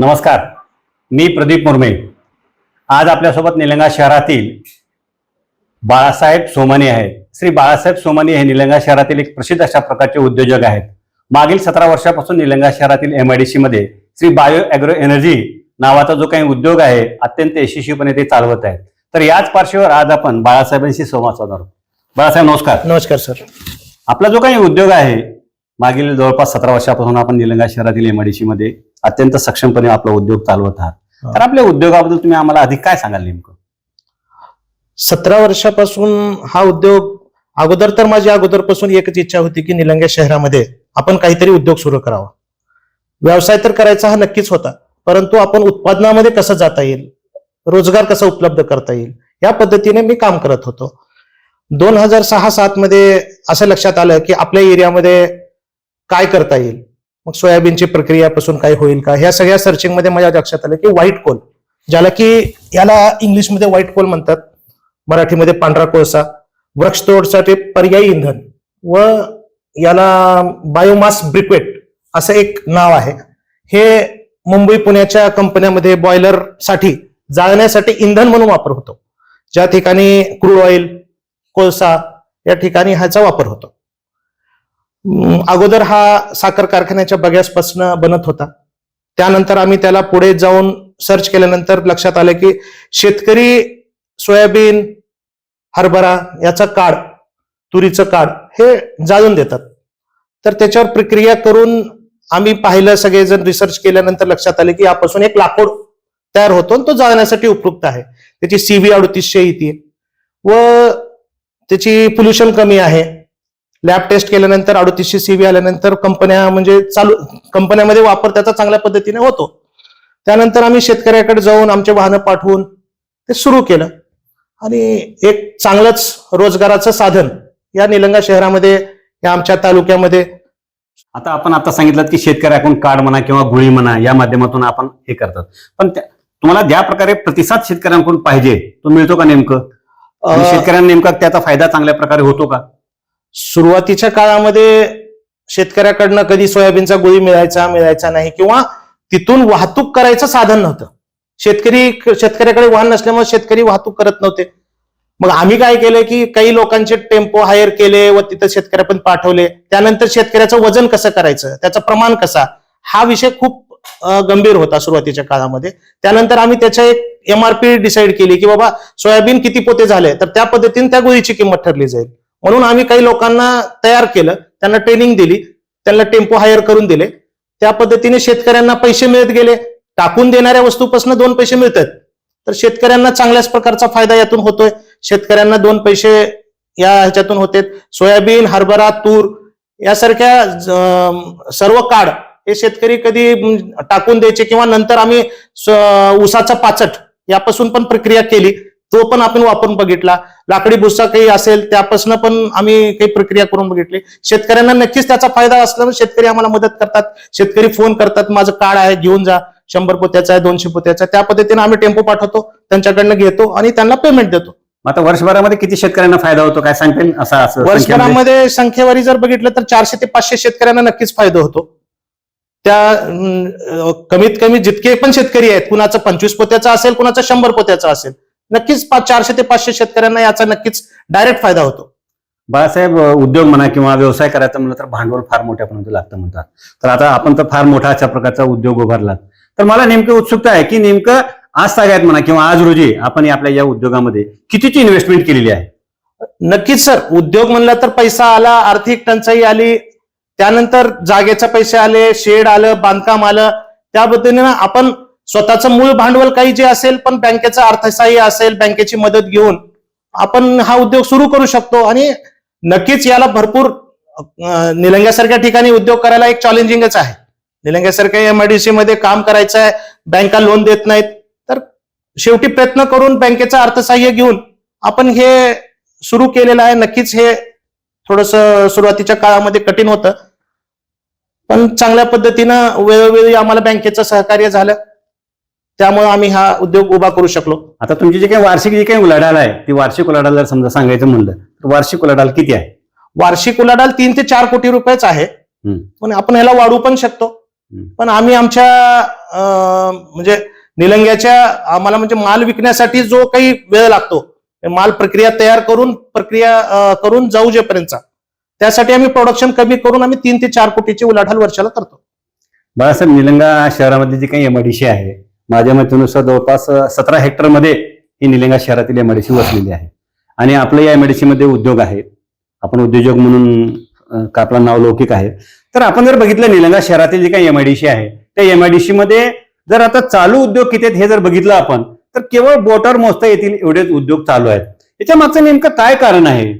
नमस्कार मी प्रदीप मुर्मे. आज आपल्यासोबत निलंगा शहरातील बाळासाहेब सोमानी आहेत श्री बाळासाहेब सोमानी हे निलंगा शहरातील एक प्रसिद्ध अशा प्रकारचे उद्योजक आहेत. मागील सतरा वर्षापासून निलंगा शहरातील एम आय डी सी मध्ये श्री बायो ॲग्रो एनर्जी नावाचा जो काही उद्योग आहे अत्यंत यशस्वीपणे ते चालवत आहेत. तर याच पार्श्ववर आज आपण बाळासाहेबांशी संवाद साधणार आहोत. बाळासाहेब नमस्कार. नमस्कार सर. आपला जो काही उद्योग आहे मागील जवळपास सतरा वर्षापासून आपण निलंगा शहरातील एमआयडीसी मध्ये अत्यंत सक्षमपणे आपला उद्योग चालवत आहात. तर आपल्या उद्योगाबद्दल तुम्ही आम्हाला अधिक काय सांगाल नेमकं? सतरा वर्षापासून हा उद्योग अगोदर तर माझी अगोदरपासून एकच इच्छा होती की निलंग्या शहरामध्ये आपण काहीतरी उद्योग सुरू करावा. व्यवसाय तर करायचा हा नक्कीच होता परंतु आपण उत्पादनामध्ये कसं जाता येईल? रोजगार कसा उपलब्ध करता येईल? या पद्धतीने मी काम करत होतो. दोन हजार सहा सात मध्ये असं लक्षात आलं की आपल्या एरियामध्ये काय करता येईल? मग सोयाबीनची प्रक्रियापासून काय होईल का? ह्या सगळ्या सर्चिंगमध्ये माझ्या लक्षात आलं की व्हाईट कोल ज्याला की याला इंग्लिशमध्ये व्हाईट कोल म्हणतात. मराठीमध्ये पांढरा कोळसा. वृक्षतोडसाठी पर्यायी इंधन. व याला बायोमास ब्रिक्वेट असं एक नाव आहे. हे मुंबई पुण्याच्या कंपन्यामध्ये बॉयलरसाठी जाळण्यासाठी इंधन म्हणून वापर होतो. ज्या ठिकाणी क्रूड ऑइल कोळसा या ठिकाणी ह्याचा वापर होतो. अगोदर हा साखर कारखान्याच्या बग्यासपासून बनत होता. त्यानंतर आम्ही त्याला पुढे जाऊन सर्च केल्यानंतर लक्षात आलं की शेतकरी सोयाबीन हरभरा याचा काढ तुरीचं काढ हे जाळून देतात. तर त्याच्यावर प्रक्रिया करून आम्ही पाहिलं सगळेजण रिसर्च केल्यानंतर लक्षात आले की यापासून एक लाकूड तयार होतो आणि तो जाळण्यासाठी उपयुक्त आहे. त्याची सीव्ही अडतीसशे येते. व त्याची पोल्युशन कमी आहे. लॅब टेस्ट केल्यानंतर अडतीसशे सीव्ही आल्यानंतर कंपन्या म्हणजे चालू कंपन्यामध्ये वापर त्याचा चांगल्या पद्धतीने होतो. त्यानंतर आम्ही शेतकऱ्याकडे जाऊन आमचे वाहनं पाठवून ते सुरू केलं. आणि एक चांगलंच रोजगाराचं साधन या निलंगा शहरामध्ये या आमच्या तालुक्यामध्ये. आता आपण आता सांगितलं की शेतकऱ्याकडून कार्ड म्हणा किंवा गुळी म्हणा या माध्यमातून आपण हे करतात. पण तुम्हाला ज्या प्रकारे प्रतिसाद शेतकऱ्यांकडून पाहिजे तो मिळतो का नेमकं? अं, शेतकऱ्यांना नेमका त्याचा फायदा चांगल्या प्रकारे होतो का? सुरुवातीच्या काळामध्ये शेतकऱ्याकडनं कधी सोयाबीनचा गोळी मिळायचा मिळायचा नाही किंवा तिथून वाहतूक करायचं साधन नव्हतं. शेतकरी शेतकऱ्याकडे वाहन नसल्यामुळे शेतकरी वाहतूक करत नव्हते. मग आम्ही काय केलं की काही लोकांचे टेम्पो हायर केले व तिथं शेतकऱ्या पण पाठवले. त्यानंतर शेतकऱ्याचं वजन कसं करायचं त्याचं प्रमाण कसा? हा विषय खूप गंभीर होता सुरुवातीच्या काळामध्ये. त्यानंतर आम्ही त्याच्या एक एमआरपी डिसाईड केली की बाबा सोयाबीन किती पोते झाले तर त्या पद्धतीने त्या गोळीची किंमत ठरली जाईल. म्हणून आम्ही काही लोकांना तयार केलं त्यांना ट्रेनिंग दिली त्यांना टेम्पो हायर करून दिले. त्या पद्धतीने शेतकऱ्यांना पैसे मिळत गेले. टाकून देणाऱ्या वस्तूपासून दोन पैसे मिळतात. तर शेतकऱ्यांना चांगल्याच प्रकारचा फायदा यातून होतोय. शेतकऱ्यांना दोन पैसे या ह्याच्यातून होते सोयाबीन हरभरा तूर यासारख्या सर्व काढ हे शेतकरी कधी टाकून द्यायचे किंवा नंतर आम्ही उसाचा ऊसाचा पाचट यापासून पण प्रक्रिया केली. तो पण आपण वापरून बघितला. लाकडी भुस्सा काही असेल त्यापासून पण आम्ही काही प्रक्रिया करून बघितली. शेतकऱ्यांना नक्कीच त्याचा फायदा असल्यामुळे शेतकरी आम्हाला मदत करतात. शेतकरी फोन करतात माझं कार्ड आहे घेऊन जा. शंभर पोत्याचा आहे दोनशे पोत्याचा त्या पद्धतीने आम्ही टेम्पो पाठवतो त्यांच्याकडनं घेतो आणि त्यांना पेमेंट देतो. आता वर्षभरामध्ये किती शेतकऱ्यांना फायदा होतो? काय सांगता येईल असा असं संख्येमध्ये? वर्षभरामध्ये संख्येवारी जर बघितलं तर चारशे ते पाचशे शेतकऱ्यांना नक्कीच फायदा होतो. त्या कमीत कमी जितके पण शेतकरी आहेत कुणाचं पंचवीस पोत्याचा असेल कुणाचं शंभर पोत्याचा असेल नक्कीच पा- चारशे ते पाचशे शेतकऱ्यांना याचा नक्कीच डायरेक्ट फायदा होतो. बाळासाहेब उद्योग म्हणा किंवा व्यवसाय करायचा म्हणलं तर भांडवल फार मोठ्या प्रमाणात लागतं म्हणतात. तर आता आपण तर फार मोठा अशा प्रकारचा उद्योग उभारला. तर मला नेमकी उत्सुकता आहे की नेमकं आज सगळ्यात म्हणा किंवा आज रोजी आपण आपल्या या उद्योगामध्ये कितीची इन्व्हेस्टमेंट केलेली आहे? नक्कीच सर उद्योग म्हणला तर पैसा आला आर्थिक टंचाई आली त्यानंतर जागेचे पैसे आले शेड आलं बांधकाम आलं. त्या पद्धतीने आपण स्वतःचं मूळ भांडवल काही जे असेल पण बँकेचं अर्थसहाय्य असेल बँकेची मदत घेऊन आपण हा उद्योग सुरू करू शकतो. आणि नक्कीच याला भरपूर निलंग्यासारख्या ठिकाणी उद्योग करायला एक चॅलेंजिंगच आहे. निलंग्यासारख्या एमआयडीसी मध्ये काम करायचं आहे बँका लोन देत नाहीत. तर शेवटी प्रयत्न करून बँकेचं अर्थसहाय्य घेऊन आपण हे सुरू केलेलं आहे. नक्कीच हे थोडस सुरुवातीच्या काळामध्ये कठीण होतं. पण चांगल्या पद्धतीनं वेळोवेळी आम्हाला बँकेचं सहकार्य झालं. त्यामुळे आम्ही हा उद्योग उभा करू शकलो. आता तुमची जी काही वार्षिक जी काही उलाढाल आहे ती वार्षिक उलाढाल जर समजा सांगायचं म्हणलं तर वार्षिक उलाढाल किती आहे? वार्षिक उलाढाल तीन ते चार कोटी रुपयेच आहे. पण आपण ह्याला वाढवू पण शकतो. पण आम्ही आमच्या म्हणजे निलंग्याच्या आम्हाला म्हणजे माल विकण्यासाठी जो काही वेळ लागतो माल प्रक्रिया तयार करून प्रक्रिया करून जाऊ जेपर्यंतचा. त्यासाठी आम्ही प्रोडक्शन कमी करून आम्ही तीन ते चार कोटीची उलाढाल वर्षाला करतो. बाळासाहेब निलंगा शहरामध्ये जी काही एमआयडीसी आहे माझ्या माहितीनुसार जवळपास सतरा हेक्टरमध्ये ही निलिंगा शहरातील एमआयडीसी वसलेली आहे. आणि आपलं या एमआयडीसी मध्ये उद्योग आहे. आपण उद्योजक म्हणून का आपलं नाव लौकिक आहे. तर आपण जर बघितलं निलंगा शहरातील जी काही एमआयडीसी आहे त्या एमआयडीसी मध्ये जर आता चालू उद्योग किती आहेत हे जर बघितलं आपण तर केवळ बोटावर मोजता येतील एवढेच उद्योग चालू आहेत. याच्या मागचं नेमकं काय कारण आहे?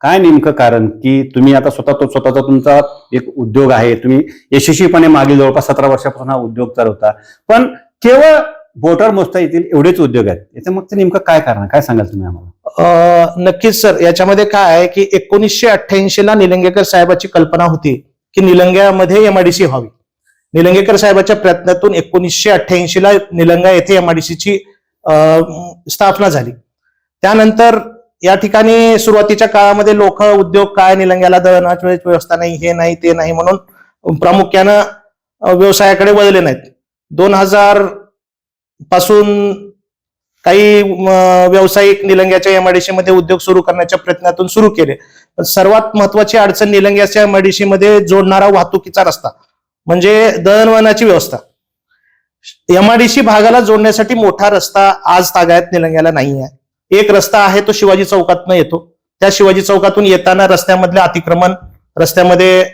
काय नेमकं कारण? की तुम्ही आता स्वतः तो स्वतःचा तुमचा एक उद्योग आहे. तुम्ही यशस्वीपणे मागील जवळपास सतरा वर्षापासून हा उद्योग चालवता. पण केवळ बोटावर मोजता येतील एवढेच उद्योग आहेत. याच्या मागचं नेमकं काय कारण? काय सांगाल तुम्ही आम्हाला? नक्कीच सर. याच्यामध्ये काय आहे की एकोणीसशे अठ्ठ्याऐंशी ला निलंगेकर साहेबाची कल्पना होती की निलंग्यामध्ये एमआयडीसी व्हावी. निलंगेकर साहेबाच्या प्रयत्नातून एकोणीसशे अठ्ठ्याऐंशी ला निलंगा येथे एमआयडीसीची स्थापना झाली. त्यानंतर या ठिकाणी सुरुवातीच्या काळामध्ये लोक उद्योग काय निलंग्याला दळणाची व्यवस्था नाही हे नाही ते नाही म्हणून प्रामुख्यानं व्यवसायाकडे वळले नाहीत. दोन हजारपासून काही व्यावसायिक निलंग्याच्या एमआयडीसी मध्ये उद्योग सुरू करण्याच्या प्रयत्नातून सुरू केले. पण सर्वात महत्वाची अडचण निलंग्याच्या एमआयडीसी मध्ये जोडणारा वाहतुकीचा रस्ता म्हणजे दळणवळणाची व्यवस्था. एमआयडीसी भागाला जोडण्यासाठी मोठा रस्ता आज तागायत निलंग्याला नाही आहे एक रस्ता आहे तो शिवाजी चौकातनं येतो. त्या शिवाजी चौकातून येताना रस्त्यामधले अतिक्रमण रस्त्यामध्ये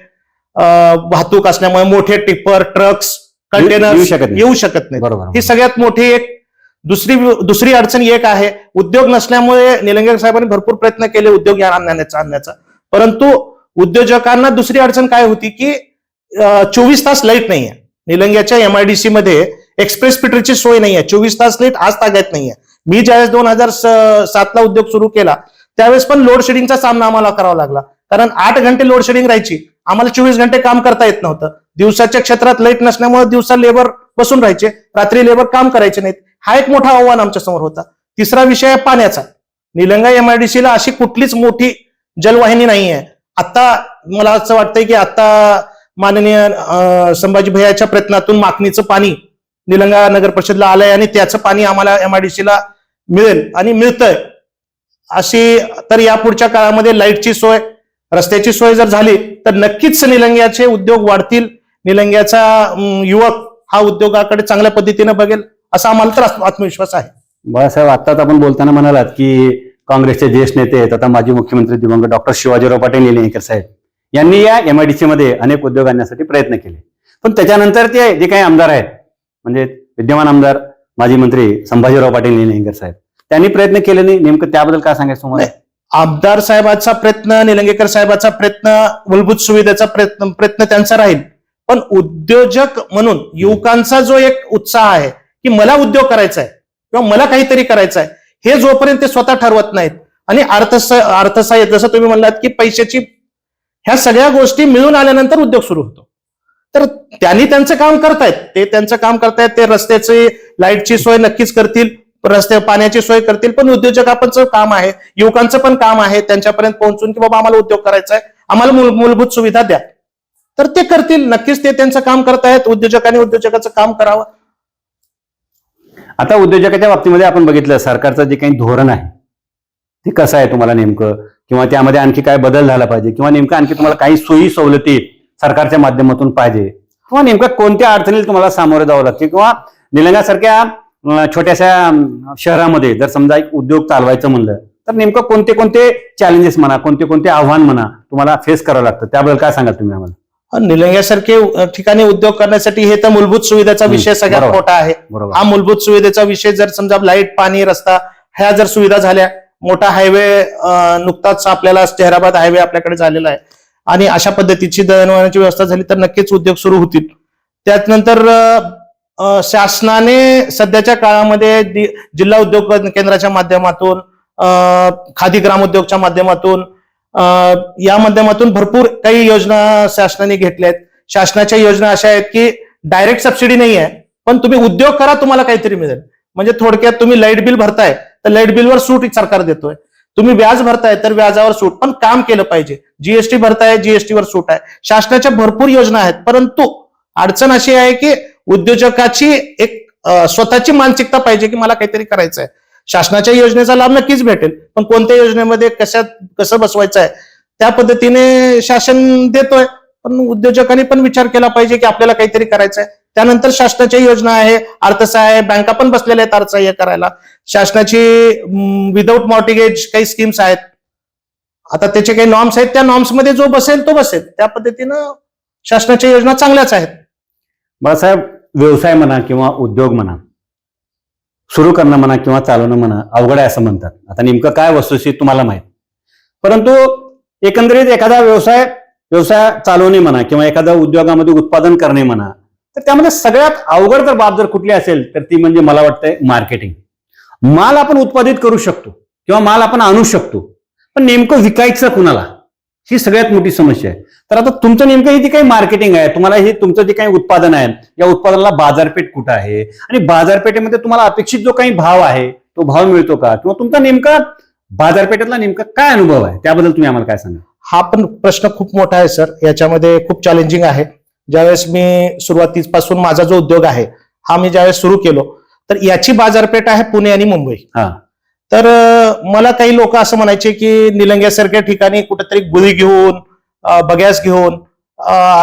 वाहतूक असल्यामुळे मोठे टिप्पर ट्रक्स कंटेनर येऊ शकत नाही. येऊ शकत नाही. बरोबर ही सगळ्यात मोठी एक दुसरी दुसरी अडचण एक आहे. उद्योग नसल्यामुळे निलंगेकर साहेबांनी भरपूर प्रयत्न केले उद्योग आणण्याचा आणण्याचा परंतु उद्योजकांना दुसरी अडचण काय होती की चोवीस तास लाइट नाही आहे निलंग्याच्या एमआयडीसी मध्ये एक्सप्रेस फिटरची सोय नाही आहे चोवीस तास लाइट आज ताग्यात नाही आहे मी ज्यावेळेस दोन हजार सातला उद्योग सुरू केला त्यावेळेस पण लोड शेडिंगचा सामना आम्हाला करावा लागला. कारण आठ घंटे लोड शेडिंग राहायची. आम्हाला चोवीस घंटे काम करता येत नव्हतं. दिवसाच्या क्षेत्रात लाइट नसल्यामुळे दिवसा लेबर बसून राहायचे. रात्री लेबर काम करायचे नाहीत. हा एक मोठा आव्हान आमच्यासमोर होता. तिसरा विषय आहे पाण्याचा. निलंगा एमआयडीसीला अशी कुठलीच मोठी जलवाहिनी नाही आहे आता मला असं वाटतंय की आता माननीय संभाजी भैयाच्या प्रयत्नातून मागणीचं पाणी निलंगा नगर परिषदला आलंय आणि त्याचं पाणी आम्हाला एमआयडीसीला मिळेल आणि मिळतंय. अशी तर या पुढच्या काळामध्ये लाईटची सोय रस्त्याची सोय जर झाली तर नक्कीच निलंग्याचे उद्योग वाढतील. निलंग्याचा युवक हा उद्योगाकडे चांगल्या पद्धतीने बघेल असा आम्हाला तर आत्म- आत्मविश्वास आहे. बाळासाहेब आत्ताच आपण बोलताना म्हणालात की काँग्रेसचे ज्येष्ठ नेते आहेत. आता माजी मुख्यमंत्री दिवंगत डॉक्टर शिवाजीराव पाटील निलंगेकर साहेब यांनी या एमआयडीसी मध्ये अनेक उद्योग आणण्यासाठी प्रयत्न केले. पण त्याच्यानंतर ते जे काही आमदार आहेत म्हणजे विद्यमान आमदार माजी मंत्री संभाजीराव पाटील निलंगेकर साहेब त्यांनी प्रयत्न केले नाही. नेमकं त्याबद्दल काय सांगायचं तुम्हाला? आमदार साहेबाचा प्रयत्न निलंगेकर साहेबाचा प्रयत्न मूलभूत सुविधेचा प्रयत्न प्रयत्न त्यांचा राहील. पण उद्योजक म्हणून युवकांचा जो एक उत्साह आहे की मला उद्योग करायचा आहे किंवा मला काहीतरी करायचं आहे हे जोपर्यंत ते स्वतः ठरवत नाहीत. आणि अर्थसा अर्थसाह्य जसं तुम्ही म्हणलात की पैशाची ह्या सगळ्या गोष्टी मिळून आल्यानंतर उद्योग सुरू होतो. तर त्यांनी त्यांचं काम करतायत. ते त्यांचं काम करतायत ते रस्त्याची लाईटची सोय नक्कीच करतील रस्ते पाण्याची सोय करतील पण उद्योजकांचं काम आहे युवकांचं पण काम आहे त्यांच्यापर्यंत पोहोचून की बाबा आम्हाला उद्योग करायचा आहे आम्हाला मूलभूत सुविधा द्या. तर ते करतील. नक्कीच ते त्यांचं काम करतायत. उद्योजकांनी उद्योजकाचं काम करावं. आता उद्योजकाच्या बाबतीमध्ये आपण बघितलं सरकारचं जे काही धोरण आहे ते कसं आहे तुम्हाला नेमकं? किंवा त्यामध्ये आणखी काय बदल झाला पाहिजे? किंवा नेमकं आणखी तुम्हाला काही सोयी सवलती सरकारच्या माध्यमातून पाहिजे? किंवा नेमकं कोणत्या अडचणीला तुम्हाला सामोरे जावं लागते? किंवा निलंगासारख्या छोट्याशा शहरामध्ये जर समजा एक उद्योग चालवायचं म्हणलं तर नेमकं कोणते कोणते चॅलेंजेस म्हणा कोणते कोणते आव्हान म्हणा तुम्हाला फेस करावं लागतं? त्याबद्दल काय सांगाल तुम्ही आम्हाला? निलंग्यासारखे ठिकाणी उद्योग करण्यासाठी हे तर मूलभूत सुविधेचा विषय सगळ्यात. मोठा आहे. हा मूलभूत सुविधेचा विषय जर समजा लाइट पाणी रस्ता ह्या जर सुविधा झाल्या मोठा हायवे नुकताच आपल्याला शहराबाद हायवे आपल्याकडे झालेला आहे. आणि अशा पद्धतीची दळणवळणाची व्यवस्था झाली तर नक्कीच उद्योग सुरू होतील. त्यानंतर शासनाने सध्याच्या काळामध्ये जिल्हा उद्योग केंद्राच्या माध्यमातून खादी ग्रामोद्योगच्या माध्यमातून या माध्यमातून भरपूर काही योजना शासनाने घेतल्या आहेत. शासनाच्या योजना अशा आहेत की डायरेक्ट सबसिडी नाही आहे पण तुम्ही उद्योग करा तुम्हाला काहीतरी मिळेल. म्हणजे थोडक्यात तुम्ही लाइट बिल भरताय तर लाइट बिलवर सूट सरकार देतोय. तुम्ही व्याज भरताय तर व्याजावर सूट पण काम केलं पाहिजे. जीएसटी भरताय जीएसटी वर सूट आहे. शासनाच्या भरपूर योजना आहेत परंतु अडचण अशी आहे की उद्योजकाची एक स्वतःची मानसिकता पाहिजे की मला काहीतरी करायचं आहे शासनाच्या योजनेचा लाभ नक्कीच भेटेल. पण कोणत्या योजनेमध्ये कशात कसं बसवायचं आहे त्या पद्धतीने शासन देतोय. पण उद्योजकांनी पण विचार केला पाहिजे की आपल्याला काहीतरी करायचं आहे त्यानंतर शासनाच्या योजना आहे अर्थसहाय्य बँका पण बसलेल्या आहेत अर्थसहाय्य करायला. शासनाची विदाऊट मॉर्टिगेज काही स्कीम्स आहेत. आता त्याचे काही नॉर्म्स आहेत त्या नॉर्म्समध्ये जो बसेल तो बसेल. त्या पद्धतीनं शासनाच्या योजना चांगल्याच आहेत. बाळासाहेब व्यवसाय म्हणा किंवा उद्योग म्हणा सुरू करणं म्हणा किंवा चालवणं म्हणा अवघड आहे असं म्हणतात. आता नेमकं काय वस्तुस्थिती तुम्हाला माहीत. परंतु एकंदरीत एखादा व्यवसाय व्यवसाय चालवणे म्हणा किंवा एखाद्या उद्योगामध्ये उत्पादन करणे म्हणा तर त्यामध्ये सगळ्यात अवघड जर बाब जर कुठली असेल तर ती म्हणजे मला वाटतंय मार्केटिंग. माल आपण उत्पादित करू शकतो किंवा माल आपण आणू शकतो पण नेमकं विकायचं कुणाला? ही सगळ्यात मोठी समस्या आहे. तर आता तुमचं नेमकं ही जी काही मार्केटिंग आहे तुम्हाला हे तुमचं जे काही उत्पादन आहे या उत्पादनाला बाजारपेठ कुठं आहे? आणि बाजारपेठेमध्ये तुम्हाला अपेक्षित जो काही भाव आहे तो भाव मिळतो का? किंवा तुमचा नेमका बाजारपेठेतला नेमका काय अनुभव आहे? त्याबद्दल तुम्ही आम्हाला काय सांगा हा पण प्रश्न खूप मोठा आहे सर. याच्यामध्ये खूप चॅलेंजिंग आहे. ज्यावेळेस मी सुरुवातीपासून माझा जो उद्योग आहे हा मी ज्यावेळेस सुरू केलो तर याची बाजारपेठ आहे पुणे आणि मुंबई. हा. तर मला काही लोक असं म्हणायचे की निलंग्यासारख्या ठिकाणी कुठेतरी गुळी घेऊन बगॅस घेऊन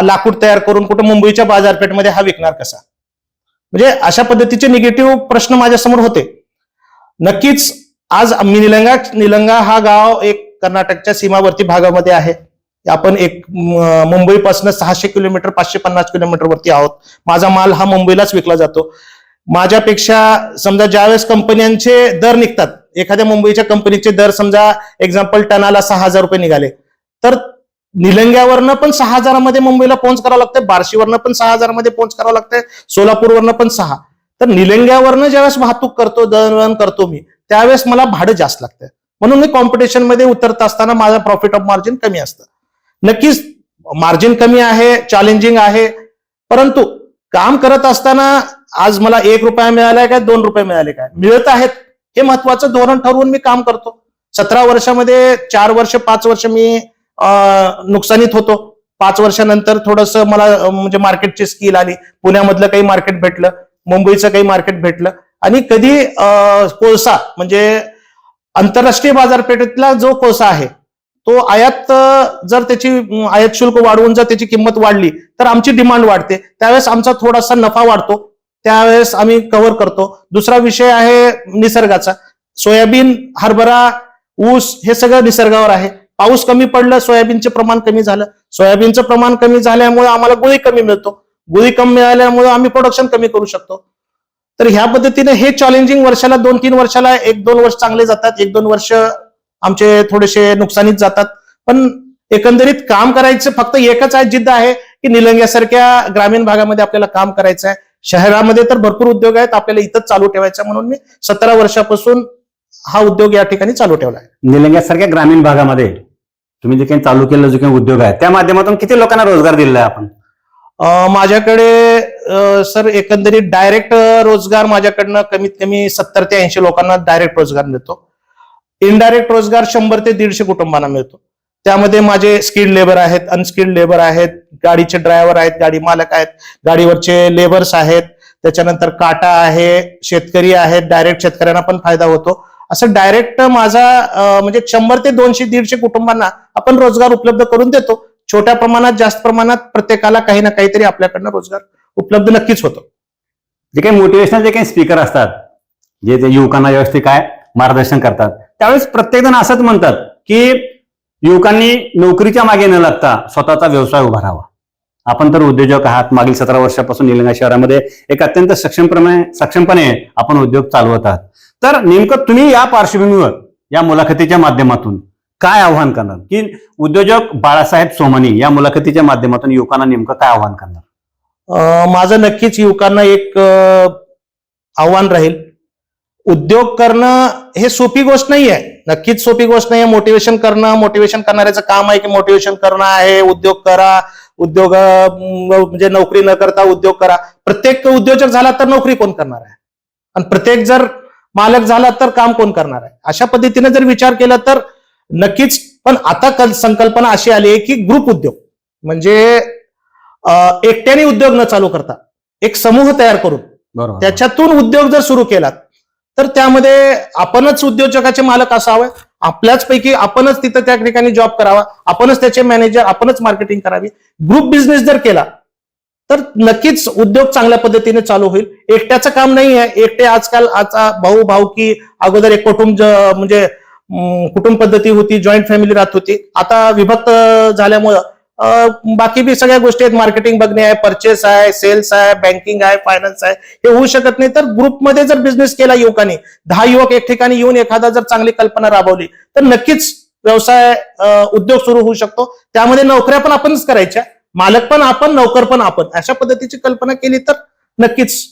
लाकूड तयार करून कुठं मुंबईच्या बाजारपेठमध्ये हा विकणार कसा? म्हणजे अशा पद्धतीचे निगेटिव्ह प्रश्न माझ्यासमोर होते. नक्कीच आज आम्ही निलंगा निलंगा हा गाव एक कर्नाटकच्या सीमावर्ती भागामध्ये आहे. आपण एक मुंबईपासून सहाशे किलोमीटर पाचशे पन्नास किलोमीटरवरती आहोत. माझा माल हा मुंबईलाच विकला जातो. माझ्यापेक्षा समजा ज्यावेळेस कंपन्यांचे दर निघतात एखाद्या मुंबईच्या कंपनीचे दर समजा एक्झाम्पल टनाला सहा हजार रुपये निघाले. तर निलंग्यावरनं पण सहा हजारामध्ये मुंबईला पोहोच करावं लागतंय बार्शीवरनं पण सहा हजारामध्ये पोहोच करावं लागतंय सोलापूरवरनं पण सहा. तर निलंग्यावरनं ज्यावेळेस वाहतूक करतो दळणवळण करतो मी त्यावेळेस मला भाडं जास्त लागतं म्हणून मी कॉम्पिटिशनमध्ये उतरत असताना माझा प्रॉफिट ऑफ मार्जिन कमी असतं. नक्कीच मार्जिन कमी आहे चॅलेंजिंग आहे परंतु काम करत असताना आज मला एक रुपया मिळालाय काय दोन रुपये मिळाले काय? मिळत आहेत. हे महत्वाचं धोरण ठरवून मी काम करतो. सतरा वर्षामध्ये चार वर्ष पाच वर्ष मी नुकसानीत होतो. पाच वर्षानंतर थोडस मला म्हणजे मार्केटची स्किल आली. पुण्यामधलं काही मार्केट भेटलं. मुंबईचं काही मार्केट भेटलं. आणि कधी कोळसा म्हणजे आंतरराष्ट्रीय बाजारपेठेतला जो कोळसा आहे तो आयात जर त्याची आयात शुल्क वाढवून जर त्याची किंमत वाढली तर आमची डिमांड वाढते. त्यावेळेस आमचा थोडासा नफा वाढतो. त्यावेळेस आम्ही कव्हर करतो. दुसरा विषय आहे निसर्गाचा. सोयाबीन हरभरा ऊस हे सगळं निसर्गावर आहे. पाऊस कमी पडलं सोयाबीनचे प्रमाण कमी झालं. सोयाबीनचं प्रमाण कमी झाल्यामुळे आम्हाला गुळी कमी मिळतो. गुळी कमी मिळाल्यामुळे आम्ही प्रोडक्शन कमी करू शकतो. तर ह्या पद्धतीने हे चॅलेंजिंग वर्षाला दोन तीन वर्षाला एक दोन वर्ष चांगले जातात. एक दोन वर्ष आमचे थोडेसे नुकसानीत जातात. पण एकंदरीत काम करायचं फक्त एकच आहे जिद्द आहे की निलंग्यासारख्या ग्रामीण भागामध्ये आपल्याला काम करायचं आहे. शहरामध्ये तर भरपूर उद्योग आहेत आपल्याला इथंच चालू ठेवायचा म्हणून मी सतरा वर्षापासून हा उद्योग या ठिकाणी चालू ठेवला आहे. निलंग्यासारख्या ग्रामीण भागामध्ये तुम्ही जे काही चालू केलेलं जो काही उद्योग आहे त्या माध्यमातून किती लोकांना रोजगार दिलेला आहे आपण? माझ्याकडे सर एकंदरीत डायरेक्ट रोजगार माझ्याकडनं कमीत कमी सत्तर ते ऐंशी लोकांना डायरेक्ट रोजगार मिळतो. इनडायरेक्ट रोजगार शंभर ते दीडशे कुटुंबांना मिळतो. त्यामध्ये माझे स्किल्ड लेबर आहेत अनस्किल्ड लेबर आहेत गाडीचे ड्रायव्हर आहेत गाडी मालक आहेत गाडीवरचे लेबर्स आहेत त्याच्यानंतर काटा आहे शेतकरी आहेत डायरेक्ट शेतकऱ्यांना पण फायदा होतो. असं डायरेक्ट माझा म्हणजे शंभर ते दोनशे दीडशे कुटुंबांना आपण रोजगार उपलब्ध करून देतो. छोट्या प्रमाणात जास्त प्रमाणात प्रत्येकाला काही ना काहीतरी आपल्याकडनं रोजगार उपलब्ध नक्कीच होतो. जे काही मोटिवेशनल जे काही स्पीकर असतात जे युवकांना व्यवस्थित काय मार्गदर्शन करतात त्यावेळेस प्रत्येक जण असंच म्हणतात की युवकांनी नोकरीच्या मागे न लागता स्वतःचा व्यवसाय उभारावा आपण तर उद्योजक आहात. मागील सतरा वर्षापासून निलंगा शहरामध्ये एक अत्यंत सक्षमप्रमाणे सक्षमपणे आपण उद्योग चालवत आहात. तर नेमकं तुम्ही या पार्श्वभूमीवर या मुलाखतीच्या माध्यमातून काय आव्हान करणार? की उद्योजक बाळासाहेब सोमानी या मुलाखतीच्या माध्यमातून युवकांना नेमकं काय आव्हान करणार? माझं नक्कीच युवकांना एक आव्हान राहील. उद्योग करणं हे सोपी गोष्ट नाही आहे नक्कीच सोपी गोष्ट नाही. आहे मोटिवेशन करणं मोटिवेशन करणाऱ्याचं काम आहे की मोटिवेशन करणं आहे उद्योग करा उद्योग म्हणजे नोकरी न करता उद्योग करा. प्रत्येक उद्योजक झाला तर नोकरी कोण करणार आहे? आणि प्रत्येक जर मालक झाला तर काम कोण करणार आहे? अशा पद्धतीने जर विचार केला तर नक्कीच पण आता कल- संकल्पना अशी आली आहे की ग्रुप उद्योग. म्हणजे एकट्याने उद्योग न चालू करता एक समूह तयार करून त्याच्यातून उद्योग जर सुरू केला तर त्यामध्ये आपणच उद्योजकाचे मालक असावे आपल्याच पैकी आपणच तिथं त्या ठिकाणी जॉब करावा आपणच त्याचे मॅनेजर आपणच मार्केटिंग करावी. ग्रुप बिझनेस जर केला तर नक्कीच उद्योग चांगल्या पद्धतीने चालू होईल. एकट्याचं काम नाही आहे एकटे आजकाल आता भाऊ भाऊ की अगोदर एक कुटुंब म्हणजे कुटुंब पद्धती होती जॉईंट फॅमिली राहत होती. आता विभक्त झाल्यामुळं बाकी बी सगळ्या गोष्टी आहेत. मार्केटिंग बघणे आहे परचेस आहे सेल्स आहे बँकिंग आहे फायनान्स आहे. हे होऊ शकत नाही. तर ग्रुपमध्ये जर बिझनेस केला युवकांनी दहा युवक एक ठिकाणी येऊन एखादा जर चांगली कल्पना राबवली तर नक्कीच व्यवसाय उद्योग सुरू होऊ शकतो. त्यामध्ये नोकऱ्या पण आपणच करायच्या. मालक पण आपण नोकर पण आपण. अशा पद्धतीची कल्पना केली तर नक्कीच